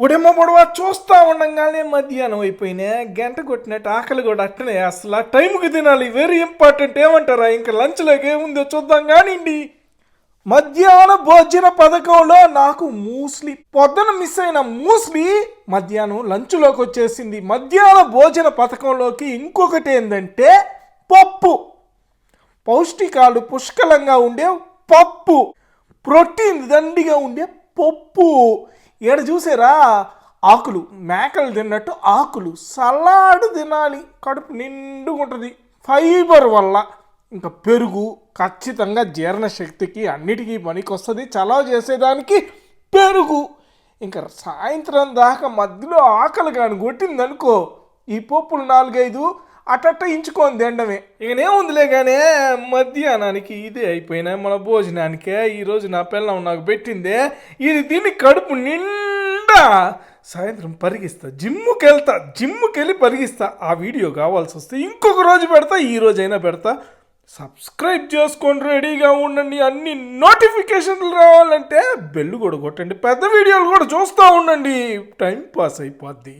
ఉడెమ్మ పొడవ చూస్తా ఉండంగానే మధ్యాహ్నం అయిపోయినా గంట కొట్టినట్టు ఆకలి కూడా అట్టనే అసలు టైంకి తినాలి. వెరీ ఇంపార్టెంట్ ఏమంటారా? ఇంకా లంచ్లోకి ఏముందో చూద్దాం కానివ్వండి మధ్యాహ్న భోజన పథకంలో నాకు మూస్లీ పొద్దున మిస్ అయిన మూస్లీ మధ్యాహ్నం లంచ్లోకి వచ్చేసింది. మధ్యాహ్న భోజన పథకంలోకి ఇంకొకటి ఏంటంటే పప్పు. పౌష్టికాలు పుష్కలంగా ఉండే పప్పు. ప్రోటీన్ దండిగా ఉండే పప్పు. ఇక్కడ చూసారా? ఆకులు. మేకలు తిన్నట్టు ఆకులు. సలాడ్ తినాలి. కడుపు నిండుగుంటుంది. ఫైబర్ వల్ల. ఇంకా పెరుగు ఖచ్చితంగా జీర్ణశక్తికి అన్నిటికీ పనికి వస్తుంది చలవ చేసేదానికి పెరుగు. ఇంకా సాయంత్రం దాకా మధ్యలో ఆకలి కానీ కొట్టిందనుకో ఈ పప్పులు నాలుగైదు అటట్ట ఇంచుకొని తినడమే ఇకనేముందిలే కానీ మధ్యాహ్నానికి ఇదే అయిపోయినా మన భోజనానికే ఈరోజు నా పిల్లం నాకు పెట్టిందే ఇది తిని కడుపు నిండా సాయంత్రం పరిగిస్తా జిమ్ముకి వెళ్తా జిమ్ముకి వెళ్ళి పరిగిస్తా. ఆ వీడియో కావాల్సి వస్తే ఇంకొక రోజు పెడతా ఈ రోజైనా పెడతా. సబ్స్క్రైబ్ చేసుకోండి రెడీగా ఉండండి. అన్ని నోటిఫికేషన్లు రావాలంటే బెల్ కూడా కొట్టండి. పెద్ద వీడియోలు కూడా చూస్తూ ఉండండి. టైం పాస్ అయిపోద్ది.